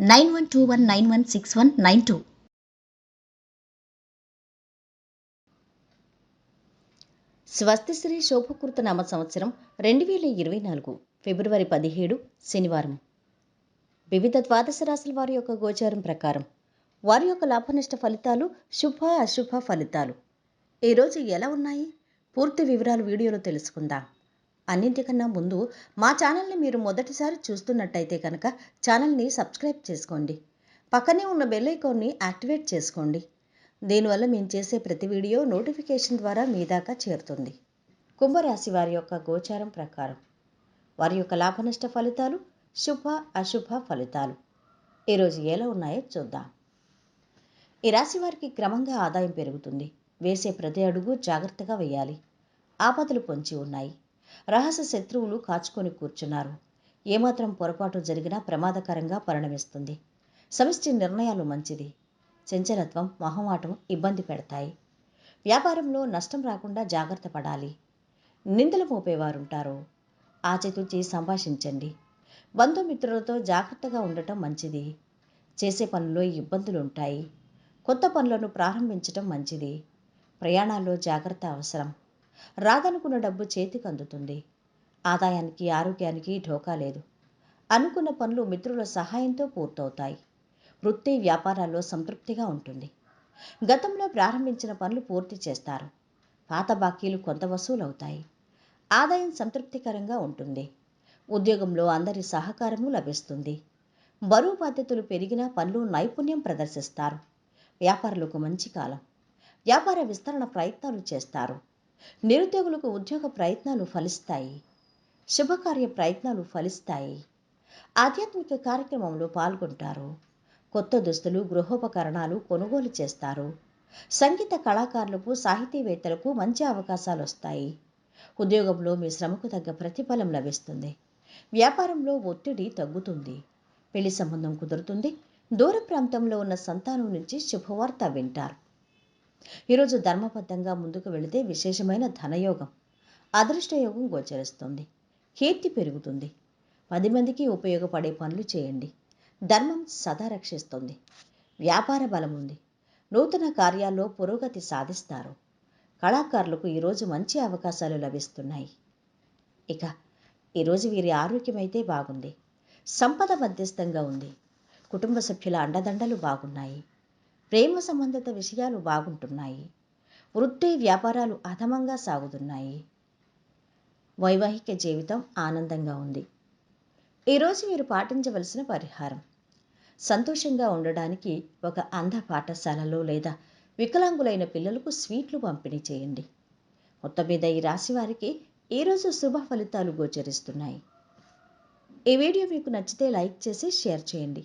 nine one two one nine one six one nine two. స్వస్తిశ్రీ శోభకృత నామ సంవత్సరం రెండు వేల ఇరవై నాలుగు ఫిబ్రవరి పదిహేడు శనివారం. వివిధ ద్వాదశ రాశుల వారి యొక్క గోచారం ప్రకారం వారి యొక్క లాభనష్ట ఫలితాలు శుభ అశుభ ఫలితాలు. ఈరోజు ఎలా ఉన్నాయి? పూర్తి వివరాలు వీడియోలో తెలుసుకుందాం. అన్నింటికన్నా ముందు మా ఛానల్ని మీరు మొదటిసారి చూస్తున్నట్టయితే కనుక ఛానల్ని సబ్స్క్రైబ్ చేసుకోండి. పక్కనే ఉన్న బెల్ ఐకాన్ని యాక్టివేట్ చేసుకోండి. దీనివల్ల మేము చేసే ప్రతి వీడియో నోటిఫికేషన్ ద్వారా మీ దాకా చేరుతుంది. కుంభరాశి వారి యొక్క గోచారం ప్రకారం వారి యొక్క లాభనష్ట ఫలితాలు శుభ అశుభ ఫలితాలు. ఈరోజు ఎలా ఉన్నాయో చూద్దాం. ఈ రాశి వారికి క్రమంగా ఆదాయం పెరుగుతుంది. వేసే ప్రతి అడుగు జాగ్రత్తగా వేయాలి. ఆపదలు పొంచి ఉన్నాయి. రహస్య శత్రువులు కాచుకొని కూర్చున్నారు. ఏమాత్రం పొరపాటు జరిగినా ప్రమాదకరంగా పరిణమిస్తుంది. సమిష్టి నిర్ణయాలు మంచిది. చంచలత్వం మొహమాటం ఇబ్బంది పెడతాయి. వ్యాపారంలో నష్టం రాకుండా జాగ్రత్త పడాలి. నిందలు మోపేవారుంటారు. ఆచితూచి సంభాషించండి. బంధుమిత్రులతో జాగ్రత్తగా ఉండటం మంచిది. చేసే పనుల్లో ఇబ్బందులు ఉంటాయి కొత్త పనులను ప్రారంభించటం మంచిది. ప్రయాణాల్లో జాగ్రత్త అవసరం. రాదనుకున్న డబ్బు చేతికి అందుతుంది. ఆదాయానికి ఆరోగ్యానికి ఢోకా లేదు. అనుకున్న పనులు మిత్రుల సహాయంతో పూర్తవుతాయి. వృత్తి వ్యాపారాల్లో సంతృప్తిగా ఉంటుంది. గతంలో ప్రారంభించిన పనులు పూర్తి చేస్తారు. పాత బాకీలు కొంత వసూలవుతాయి. ఆదాయం సంతృప్తికరంగా ఉంటుంది. ఉద్యోగంలో అందరి సహకారము లభిస్తుంది. బరువు బాధ్యతలు పెరిగిన పనులు నైపుణ్యం ప్రదర్శిస్తారు. వ్యాపారులకు మంచి కాలం. వ్యాపార విస్తరణ ప్రయత్నాలు చేస్తారు. నిరుద్యోగులకు ఉద్యోగ ప్రయత్నాలు ఫలిస్తాయి. శుభకార్య ప్రయత్నాలు ఫలిస్తాయి. ఆధ్యాత్మిక కార్యక్రమంలో పాల్గొంటారు. కొత్త దుస్తులు గృహోపకరణాలు కొనుగోలు చేస్తారు. సంగీత కళాకారులకు సాహితీవేత్తలకు మంచి అవకాశాలు వస్తాయి. ఉద్యోగంలో మీ శ్రమకు తగ్గ ప్రతిఫలం లభిస్తుంది. వ్యాపారంలో ఒత్తిడి తగ్గుతుంది. పెళ్ళి సంబంధం కుదురుతుంది. దూర ప్రాంతంలో ఉన్న సంతానం నుంచి శుభవార్త వింటారు. ఈరోజు ధర్మబద్ధంగా ముందుకు వెళితే విశేషమైన ధనయోగం. అదృష్టయోగం గోచరిస్తుంది. కీర్తి పెరుగుతుంది. పది మందికి ఉపయోగపడే పనులు చేయండి. ధర్మం సదా రక్షిస్తుంది. వ్యాపార బలం ఉంది. నూతన కార్యాల్లో పురోగతి సాధిస్తారు. కళాకారులకు ఈరోజు మంచి అవకాశాలు లభిస్తున్నాయి. ఇక ఈరోజు వీరి ఆరోగ్యం అయితే బాగుంది. సంపద మధ్యస్థంగా ఉంది. కుటుంబ సభ్యుల అండదండలు బాగున్నాయి. ప్రేమ సంబంధిత విషయాలు బాగుంటున్నాయి. వృత్తి వ్యాపారాలు అధమంగా సాగుతున్నాయి. వైవాహిక జీవితం ఆనందంగా ఉంది. ఈరోజు మీరు పాటించవలసిన పరిహారం. సంతోషంగా ఉండడానికి ఒక అంధ పాఠశాలలో లేదా వికలాంగులైన పిల్లలకు స్వీట్లు పంపిణీ చేయండి. మొత్తం మీద ఈ రాశి వారికి ఈరోజు శుభ ఫలితాలు గోచరిస్తున్నాయి. ఈ వీడియో మీకు నచ్చితే లైక్ చేసి షేర్ చేయండి.